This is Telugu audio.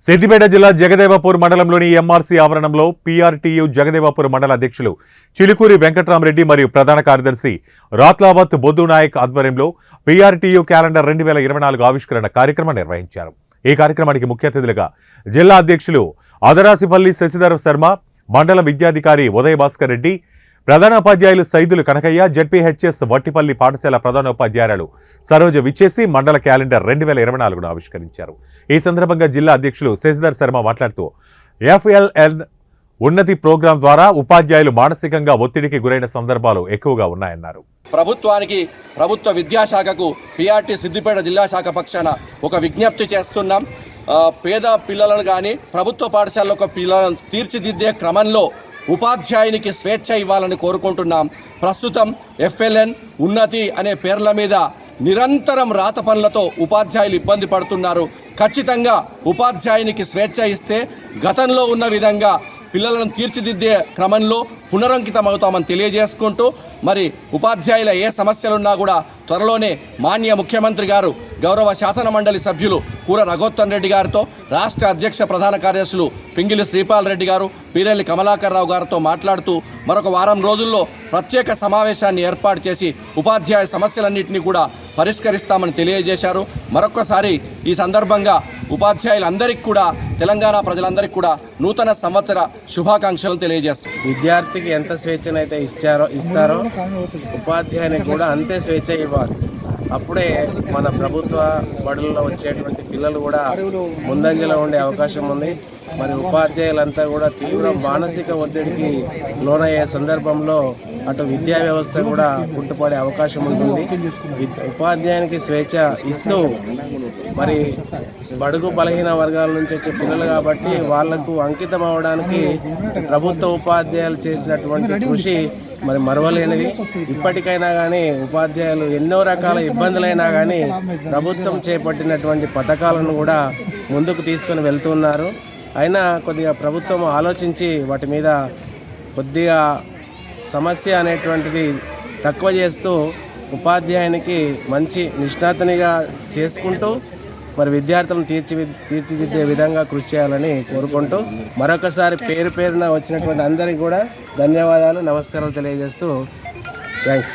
సిద్దిపేట జిల్లా జగదేవపూర్ మండలంలోని ఎంఆర్సీ ఆవరణంలో పీఆర్టీయు జగదేవపూర్ మండల అధ్యక్షులు చిలుకూరి వెంకట్రామరెడ్డి మరియు ప్రధాన కార్యదర్శి రాత్లావత్ బొద్దు నాయక్ ఆధ్వర్యంలో పీఆర్టీయు క్యాలెండర్ రెండు వేల ఇరవై నాలుగు ఆవిష్కరణ కార్యక్రమం నిర్వహించారు. ఈ కార్యక్రమానికి ముఖ్య అతిథులుగా జిల్లా అధ్యక్షులు అదరాసిపల్లి శశిధర్ శర్మ మండల విద్యాధికారి ఉదయ భాస్కర్ రెడ్డి ప్రధానోపాధ్యాయులు సైదులు కనకయ్య జడ్పీహెచ్ఎస్ వట్టిపల్లి పాఠశాల ప్రధానోపాధ్యాయులు సరోజ విచ్చేసి మండల క్యాలెండర్ రెండు వేల ఇరవై నాలుగును ఆవిష్కరించారు. ఈ సందర్భంగా జిల్లా అధ్యక్షులు శశిధర్ శర్మ మాట్లాడుతూ ఎఫ్ఎల్ఎన్ ఉన్నతి ప్రోగ్రాం ద్వారా ఉపాధ్యాయులు మానసికంగా ఒత్తిడికి గురైన సందర్భాలు ఎక్కువగా ఉన్నాయన్నారు. ప్రభుత్వానికి ప్రభుత్వ విద్యాశాఖకు పిఆర్టీ సిద్దిపేట జిల్లా శాఖ పక్షాన ఒక విజ్ఞప్తి చేస్తున్నాం. పేద పిల్లలను కానీ ప్రభుత్వ పాఠశాలలో పిల్లలను తీర్చిదిద్దే క్రమంలో ఉపాధ్యాయునికి స్వేచ్ఛ ఇవ్వాలని కోరుకుంటున్నాం. ప్రస్తుతం ఎఫ్ఎల్ఎన్ ఉన్నతి అనే పేర్ల మీద నిరంతరం రాత పనులతో ఉపాధ్యాయులు ఇబ్బంది పడుతున్నారు. ఖచ్చితంగా ఉపాధ్యాయునికి స్వేచ్ఛ ఇస్తే గతంలో ఉన్న విధంగా పిల్లలను తీర్చిదిద్దే క్రమంలో పునరంకితమవుతామని తెలియజేసుకుంటూ మరి ఉపాధ్యాయుల ఏ సమస్యలున్నా కూడా త్వరలోనే మాన్య ముఖ్యమంత్రి గారు గౌరవ శాసన మండలి సభ్యులు కూర రఘోత్తన్ రెడ్డి గారితో రాష్ట్ర అధ్యక్ష ప్రధాన కార్యదర్శులు పింగిలి శ్రీపాల్ రెడ్డి గారు పీరెల్లి కమలాకర్ రావు గారితో మాట్లాడుతూ మరొక వారం రోజుల్లో ప్రత్యేక సమావేశాన్ని ఏర్పాటు చేసి ఉపాధ్యాయ సమస్యలన్నింటినీ కూడా పరిష్కరిస్తామని తెలియజేశారు. మరొకసారి ఈ సందర్భంగా ఉపాధ్యాయులందరికీ కూడా తెలంగాణ ప్రజలందరికీ కూడా నూతన సంవత్సర శుభాకాంక్షలు తెలియజేస్తారు విద్యార్థికి ఎంత స్వేచ్ఛనైతే ఇచ్చారో ఇస్తారో ఉపాధ్యాయునికి కూడా అంతే స్వేచ్ఛ ఇవ్వాలి. అప్పుడే మన ప్రభుత్వ బడుల్లో వచ్చేటువంటి పిల్లలు కూడా ముందంజలో ఉండే అవకాశం ఉంది. మరి ఉపాధ్యాయులంతా కూడా తీవ్ర మానసిక ఒత్తిడికి లోనయ్యే సందర్భంలో అటు విద్యా వ్యవస్థ కూడా కుంటుపడే అవకాశం ఉంటుంది. ఉపాధ్యాయునికి స్వేచ్ఛ ఇస్తూ మరి బడుగు బలహీన వర్గాల నుంచి వచ్చే పిల్లలు కాబట్టి వాళ్ళకు అంకితం అవడానికి ప్రభుత్వ ఉపాధ్యాయులు చేసినటువంటి కృషి మరి మరవలేనిది. ఇప్పటికైనా కానీ ఉపాధ్యాయులు ఎన్నో రకాల ఇబ్బందులైనా కానీ ప్రభుత్వం చేపట్టినటువంటి పథకాలను కూడా ముందుకు తీసుకొని వెళ్తున్నారు. అయినా కొద్దిగా ప్రభుత్వం ఆలోచించి వాటి మీద కొద్దిగా సమస్య అనేటువంటిది తక్కువ చేస్తూ ఉపాధ్యాయునికి మంచి నిష్ణాతనిగా చేసుకుంటూ మరి విద్యార్థులను తీర్చి తీర్చిదిద్దే విధంగా కృషి చేయాలని కోరుకుంటూ మరొకసారి పేరు పేరున వచ్చినటువంటి అందరికీ కూడా ధన్యవాదాలు నమస్కారాలు తెలియజేస్తూ థ్యాంక్స్.